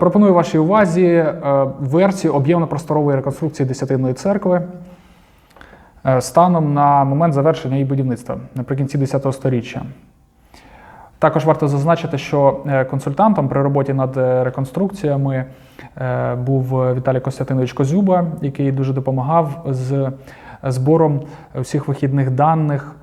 Пропоную вашій увазі е, версію об'ємно-просторової реконструкції Десятинної церкви е, станом на момент завершення її будівництва наприкінці 10 століття. Також варто зазначити, що е, консультантом при роботі над реконструкціями був Віталій Костянтинович Козюба, який дуже допомагав з збором всіх вихідних даних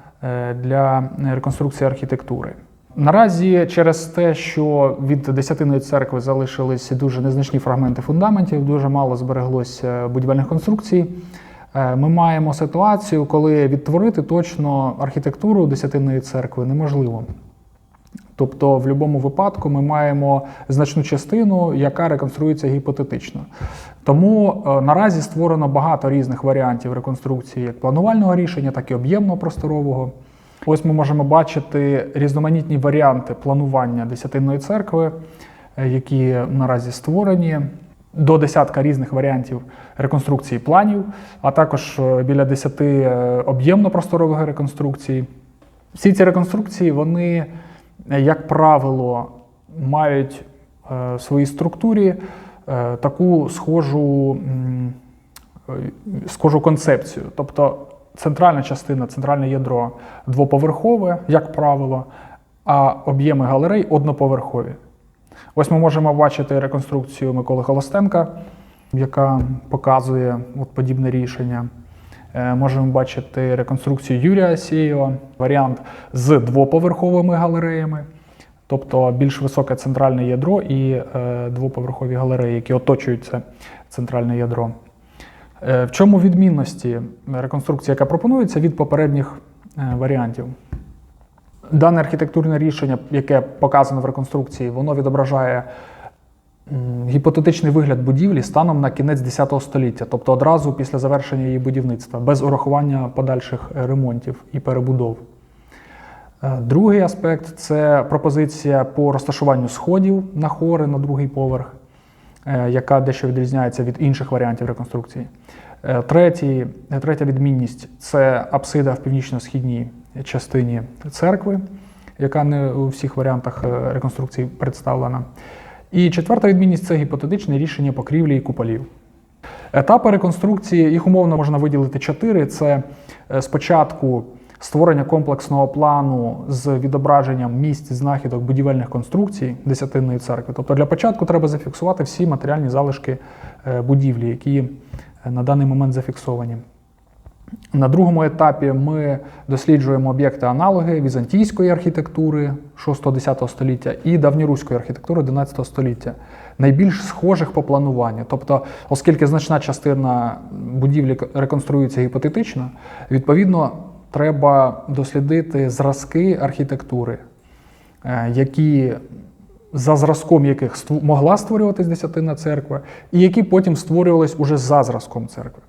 для реконструкції архітектури. Наразі через те, що від Десятиної церкви залишились дуже незначні фрагменти фундаментів, дуже мало збереглось е, будівельних конструкцій. е, Ми маємо ситуацію, коли відтворити точно архітектуру Десятинної церкви неможливо. Тобто, в будь-якому випадку ми маємо значну частину, яка реконструюється гіпотетично. Тому е, наразі створено багато різних варіантів реконструкції як планувального рішення, так і об'ємного просторового. Ось ми можемо бачити різноманітні варіанти планування Десятинної церкви, е, які наразі створені. До десятка різних варіантів реконструкції планів, а також е, біля десяти е, об'ємно-просторових реконструкцій. Всі ці реконструкції, вони, як правило, мають в своїй структурі таку схожу, схожу концепцію. Тобто центральна частина, центральне ядро двоповерхове, як правило, а об'єми галерей одноповерхові. Ось ми можемо бачити реконструкцію Миколи Холостенка, яка показує от подібне рішення. Е, Можемо бачити реконструкцію Юрія Асєєва, варіант з двоповерховими галереями, тобто більш високе центральне ядро і е, двоповерхові галереї, які оточують це центральне ядро. Е, В чому відмінності реконструкції, яка пропонується від попередніх е, варіантів? Дане архітектурне рішення, яке показано в реконструкції, воно відображає гіпотетичний вигляд будівлі станом на кінець 10 століття, тобто одразу після завершення її будівництва, без урахування подальших е, ремонтів і перебудов. Е, Другий аспект це пропозиція по розташуванню сходів на хори на другий поверх, е, яка дещо відрізняється від інших варіантів реконструкції. Е, Третій, е, третя відмінність це апсида в північно-східній частині церкви, яка не у всіх варіантах е, реконструкції представлена. І четверта відмінність це гіпотетичне рішення покрівлі і куполів. Етапи реконструкції, їх умовно можна виділити чотири. Це е, спочатку створення комплексного плану з відображенням місць знахідок будівельних конструкцій Десятинної церкви. Тобто для початку треба зафіксувати всі матеріальні залишки е, будівлі, які е, на даний момент зафіксовані. На другому етапі ми досліджуємо об'єкти аналоги візантійської архітектури 6-10 століття і давньоруської архітектури 11 століття, найбільш схожих по плануванню. Тобто, оскільки значна частина будівлі реконструюється гіпотетично, відповідно треба дослідити зразки архітектури, е, які за зразком яких могла створюватись десятина церква, і які потім створювались уже за зразком церкви.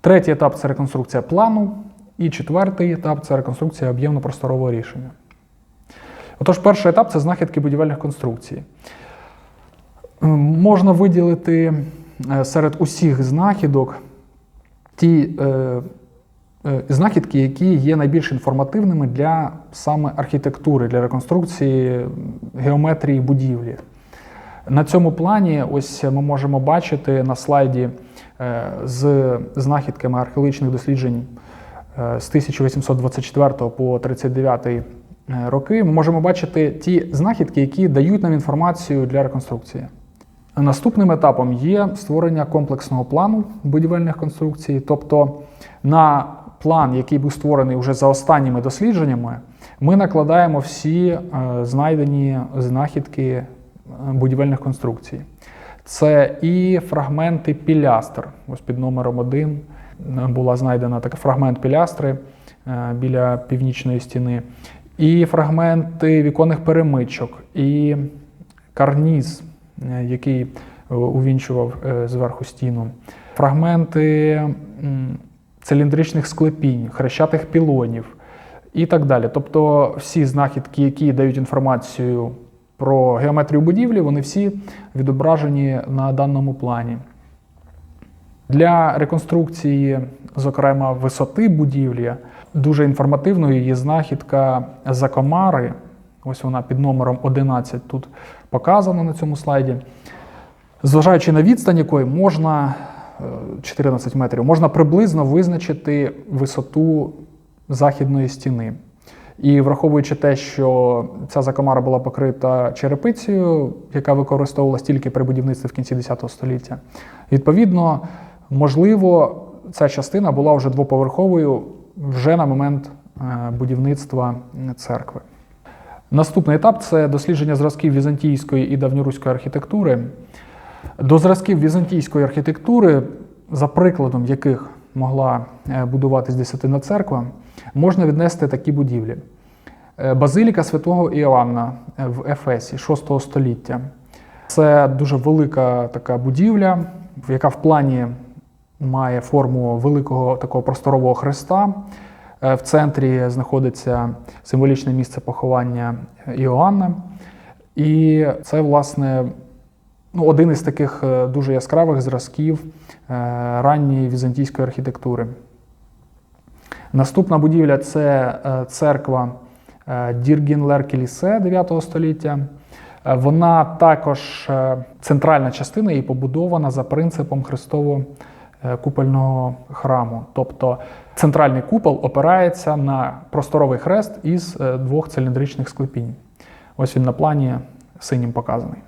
Третій етап це реконструкція плану, і четвертий етап це реконструкція об'ємно-просторового рішення. Отож, перший етап це знахідки будівельних конструкцій. Можна виділити е, серед усіх знахідок ті е, знахідки, які є найбільш інформативними для саме архітектури, для реконструкції геометрії будівлі. На цьому плані ось ми можемо бачити на слайді е, з знахідками археологічних досліджень е, з 1824 по 39 е, роки. Ми можемо бачити ті знахідки, які дають нам інформацію для реконструкції. Наступним етапом є створення комплексного плану будівельних конструкцій, тобто на план, який був створений вже за останніми дослідженнями, ми накладаємо всі е, знайдені знахідки е, будівельних конструкцій. Це і фрагменти пілястр. Ось під номером 1 була знайдена така фрагмент пілястри е, біля північної стіни, і фрагменти віконних перемичок, і карніз, е, який е, увінчував е, зверху стіну, фрагменти циліндричних склепінь, хрещатих пілонів і так далі. Тобто всі знахідки, які дають інформацію про геометрію будівлі, вони всі відображені на даному плані. Для реконструкції, зокрема, висоти будівлі, дуже інформативною є знахідка Закомари. Ось вона під номером 11 тут показана на цьому слайді. Зважаючи на відстань якої можна 14 метрів, можна приблизно визначити висоту західної стіни. І враховуючи те, що ця закомара була покрита черепицею, яка використовувалась тільки при будівництві в кінці X століття, відповідно, можливо, ця частина була вже двоповерховою вже на момент е, будівництва церкви. Наступний етап це дослідження зразків візантійської і давньоруської архітектури. До зразків візантійської архітектури, за прикладом яких могла е, будуватись десятина церква, можна віднести такі будівлі. Е, Базиліка святого Іоанна е, в Ефесі 6 століття. Це дуже велика така будівля, яка в плані має форму великого такого просторового хреста. В центрі знаходиться символічне місце поховання Іоанна. І це, власне, ну, один із таких е, дуже яскравих зразків е, ранньої візантійської архітектури. Наступна будівля це е, церква Діргін-Леркелісе 9 століття. Вона також центральна частина її побудована за принципом Христово-купольного храму. Тобто центральний купол опирається на просторовий хрест із двох циліндричних склепінь. Ось він на плані синім показаний.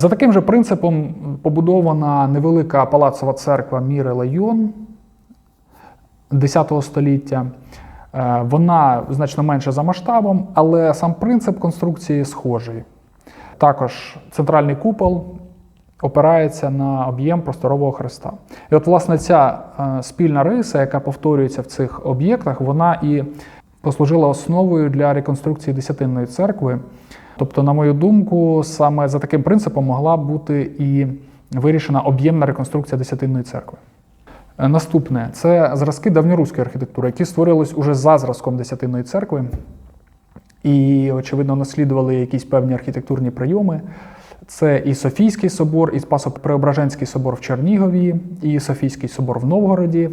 За таким же принципом побудована невелика палацова церква Міре Лайон 10 століття. Е, Вона значно менша за масштабом, але сам принцип конструкції схожий. Також центральний купол опирається на об'єм просторового хреста. І от, власне, ця е, спільна риса, яка повторюється в цих об'єктах, вона і послужила основою для реконструкції Десятинної церкви. Тобто, на мою думку, саме за таким принципом могла бути і вирішена об'ємна реконструкція Десятинної церкви. Е, Наступне це зразки давньоруської архітектури, які створились уже за зразком Десятинної церкви і, очевидно, наслідували якісь певні архітектурні прийоми. Це і Софійський собор, і Спасо-Преображенський собор в Чернігові, і Софійський собор в Новгороді.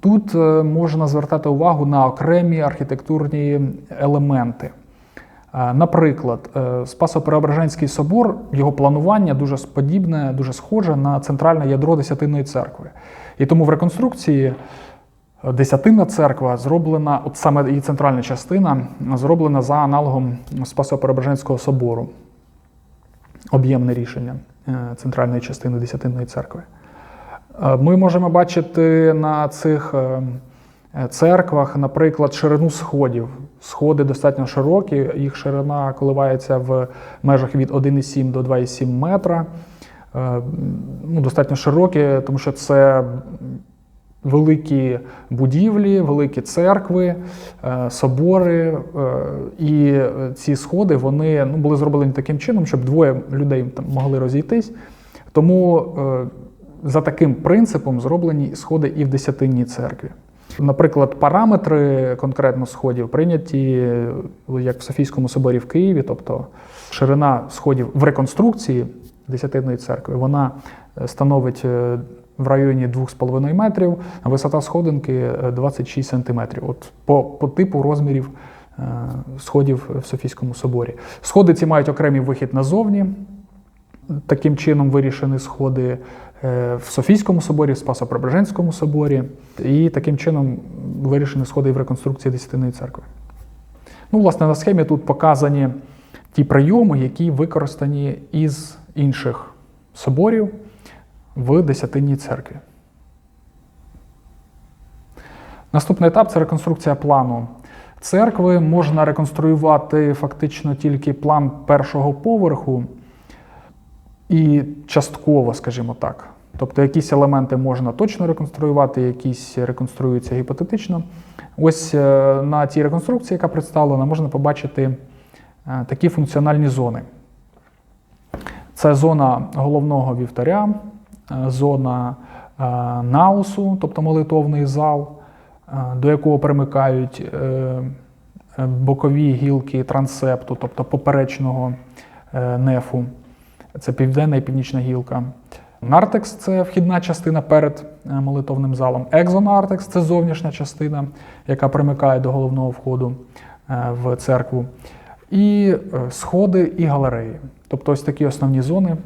Тут е, можна звертати увагу на окремі архітектурні елементи. Е, Наприклад, е, Спасо-Преображенський собор, його планування дуже подібне, дуже схоже на центральне ядро Десятинної церкви. І тому в реконструкції е, Десятинна церква зроблена, от саме її центральна частина, зроблена за аналогом Спасо-Преображенського собору. Об'ємне рішення центральної частини Десятинної церкви. Ми можемо бачити на цих церквах, наприклад, ширину сходів. Сходи достатньо широкі, їх ширина коливається в межах від 1,7 до 2,7 метра. Е, Ну, достатньо широкі, тому що це великі будівлі, великі церкви, е, собори. е, І ці сходи вони ну, були зроблені таким чином, щоб двоє людей там могли розійтись. Тому за таким принципом зроблені сходи і в десятинній церкві. Наприклад, параметри конкретно сходів прийняті е, як в Софійському соборі в Києві, тобто ширина сходів в реконструкції Десятинної церкви, вона е, становить е, в районі 2,5 метрів, а висота сходинки е, 26 сантиметрів. От по, по типу розмірів сходів в Софійському соборі. Сходи ці мають окремий вихід назовні. Таким чином вирішені сходи е, в Софійському соборі, в Спасо-Преображенському соборі, і таким чином вирішені сходи і в реконструкції Десятинної церкви. Ну, власне, на схемі тут показані ті прийоми, які використані із інших соборів в Десятинній церкві. Наступний етап це реконструкція плану. Церкви можна реконструювати фактично тільки план першого поверху і частково, скажімо так. Тобто якісь елементи можна точно реконструювати, якісь реконструюються гіпотетично. Ось е, на цій реконструкції, яка представлена, можна побачити е, такі функціональні зони. Це зона головного вівтаря, е, зона наусу, тобто молитовний зал, до якого примикають бокові гілки трансепту, тобто поперечного нефу. Це південна і північна гілка. Нартекс це вхідна частина перед е, молитовним залом. Екзонартекс це зовнішня частина, яка примикає до головного входу е, в церкву. І е, сходи і галереї. Тобто ось такі основні зони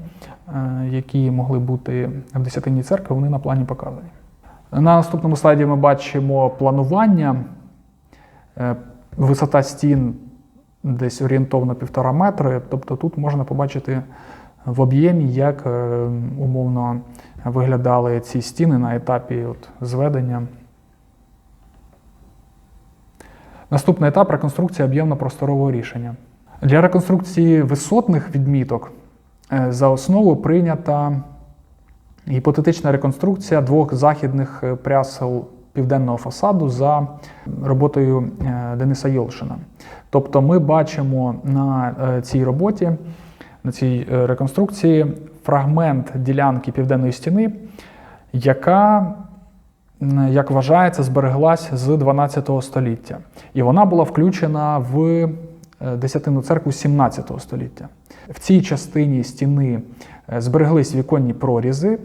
які могли бути в десятині церкви, вони на плані показані. На наступному слайді ми бачимо планування. Висота стін десь орієнтовно півтора метри. Тобто тут можна побачити в об'ємі, як е, умовно виглядали ці стіни на етапі от, зведення. Наступний етап реконструкція об'ємно-просторового рішення. Для реконструкції висотних відміток е, за основу прийнята гіпотетична реконструкція двох західних е, прясел південного фасаду за роботою Дениса Йолшина. Тобто ми бачимо на цій роботі, на цій е, реконструкції фрагмент ділянки південної стіни, яка, як вважається, збереглась з 12 століття. І вона була включена в е, Десятинну церкву 17 століття. В цій частині стіни е, збереглись віконні прорізи.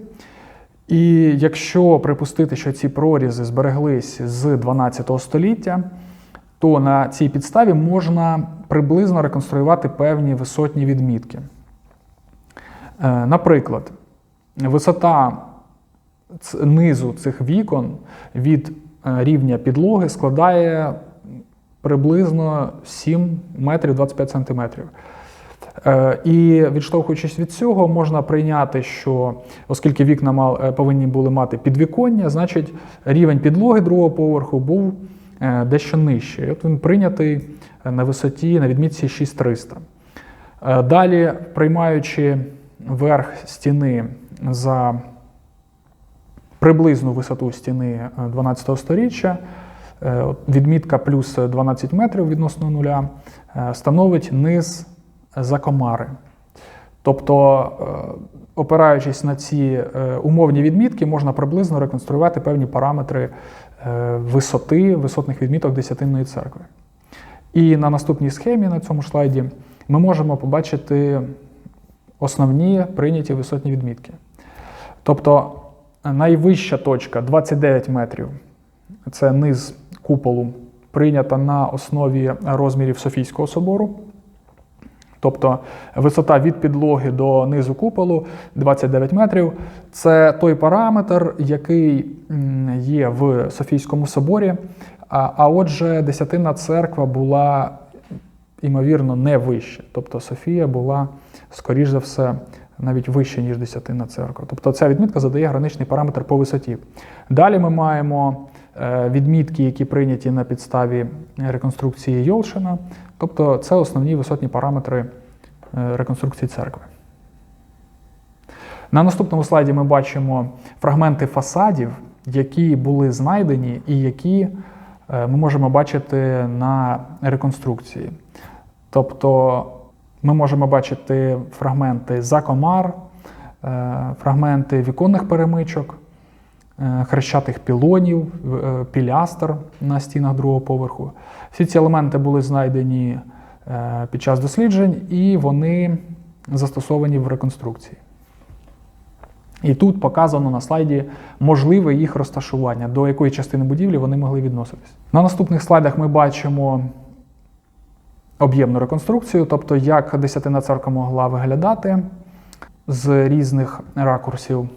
І якщо припустити, що ці прорізи збереглись з 12 століття, то на цій підставі можна приблизно реконструювати певні висотні відмітки. Е, Наприклад, висота низу цих вікон від е, рівня підлоги складає приблизно 7 метрів 25 сантиметрів. Е, І відштовхуючись від цього, можна прийняти, що оскільки вікна повинні були мати підвіконня, значить рівень підлоги другого поверху був дещо нижчий. І От він прийнятий е, на висоті на відмітці 6300. Е, Далі, приймаючи верх стіни за приблизну висоту стіни е, 12 сторіччя, е, відмітка плюс 12 метрів відносно нуля, е, становить низ за комари. Тобто, е, опираючись на ці е, умовні відмітки, можна приблизно реконструювати певні параметри е, висоти висотних відміток Десятинної церкви. І на наступній схемі, на цьому слайді, ми можемо побачити основні прийняті висотні відмітки. Тобто найвища точка 29 метрів це низ куполу, прийнята на основі розмірів Софійського собору. Тобто висота від підлоги до низу куполу 29 метрів. Це той параметр, який є в Софійському соборі. А, а отже, десятинна церква була, ймовірно, не вище. Тобто Софія була, скоріш за все, навіть вище, ніж десятинна церква. Тобто ця відмітка задає граничний параметр по висоті. Далі ми маємо е, відмітки, які прийняті на підставі реконструкції Йолшина. Тобто це основні висотні параметри е, реконструкції церкви. На наступному слайді ми бачимо фрагменти фасадів, які були знайдені і які е, ми можемо бачити на реконструкції. Тобто ми можемо бачити фрагменти закомар, е, фрагменти віконних перемичок, хрещатих пілонів, е, пілястр на стінах другого поверху. Всі ці елементи були знайдені е, під час досліджень і вони застосовані в реконструкції. І тут показано на слайді можливе їх розташування, до якої частини будівлі вони могли відноситись. На наступних слайдах ми бачимо об'ємну реконструкцію, тобто як десятина церква могла виглядати з різних ракурсів.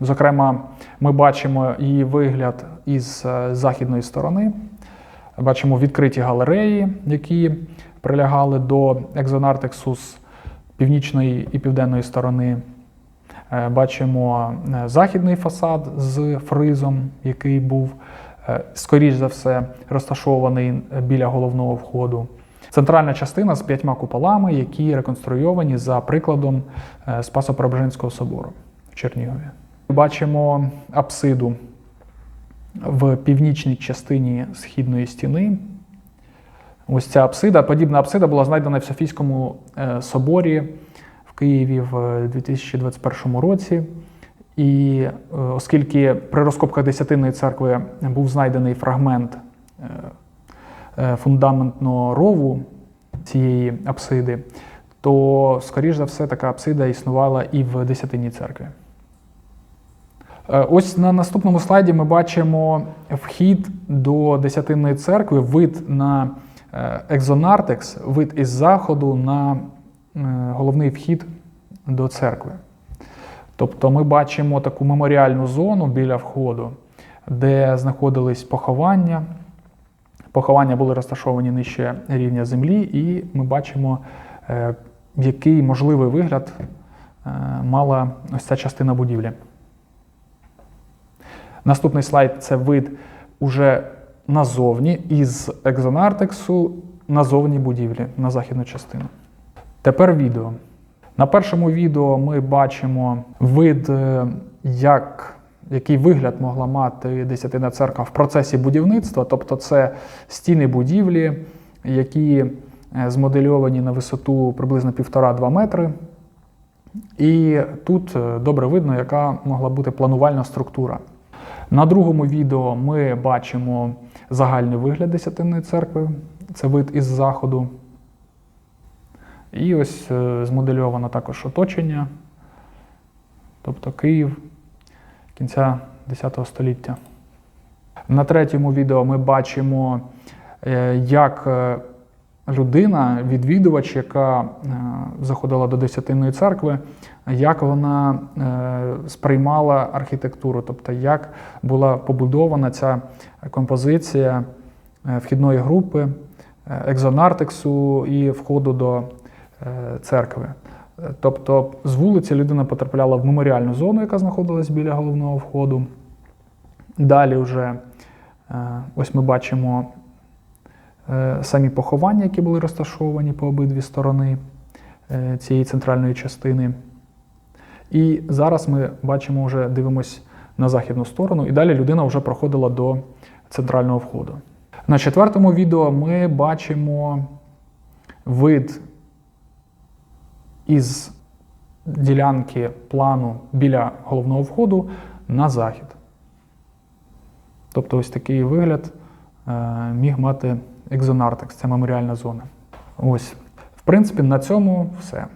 Зокрема, ми бачимо її вигляд із е, західної сторони. Бачимо відкриті галереї, які прилягали до екзонартексу з північної і південної сторони. Е, Бачимо е, західний фасад з фризом, який був, скоріш за все, розташований біля головного входу. Центральна частина з п'ятьма куполами, які реконструйовані за прикладом Спасо-Преображенського собору в Чернігові. Бачимо апсиду в північній частині східної стіни. Ось ця апсида, подібна апсида була знайдена в Софійському е, соборі в Києві в 2021 році. І е, оскільки при розкопках Десятинної церкви був знайдений фрагмент е, е, фундаментного рову цієї апсиди, то, скоріш за все, така апсида існувала і в Десятинній церкві. Е, Ось на наступному слайді ми бачимо вхід до Десятинної церкви, вид на екзонартекс, вид із заходу на е, головний вхід до церкви. Тобто ми бачимо таку меморіальну зону біля входу, де знаходились поховання. Поховання були розташовані нижче рівня землі, і ми бачимо, е, який можливий вигляд мала ось ця частина будівлі. Наступний слайд це вид уже назовні із екзонартексу назовні будівлі на західну частину. Тепер відео. На першому відео ми бачимо вид, е, як, який вигляд могла мати десятина церква в процесі будівництва, тобто це стіни будівлі, які е, змодельовані на висоту приблизно 1,5-2 метри. І тут е, добре видно, яка могла бути планувальна структура. На другому відео ми бачимо загальний вигляд десятинної церкви, це вид із заходу. І ось е, змодельовано також оточення, тобто Київ кінця X століття. На третьому відео ми бачимо, е, як е, людина, відвідувач, яка е, заходила до Десятинної церкви, як вона е, сприймала архітектуру, тобто як була побудована ця композиція е, вхідної групи, екзонартексу і входу до церкви. Тобто з вулиці людина потрапляла в меморіальну зону, яка знаходилась біля головного входу. Далі вже ось ми бачимо самі поховання, які були розташовані по обидві сторони е, цієї центральної частини. І зараз ми бачимо, вже дивимось на західну сторону, і далі людина вже проходила до центрального входу. На четвертому відео ми бачимо вид із ділянки плану біля головного входу на захід. Тобто ось такий вигляд е, міг мати екзонартекс, це меморіальна зона. Ось, в принципі, на цьому все.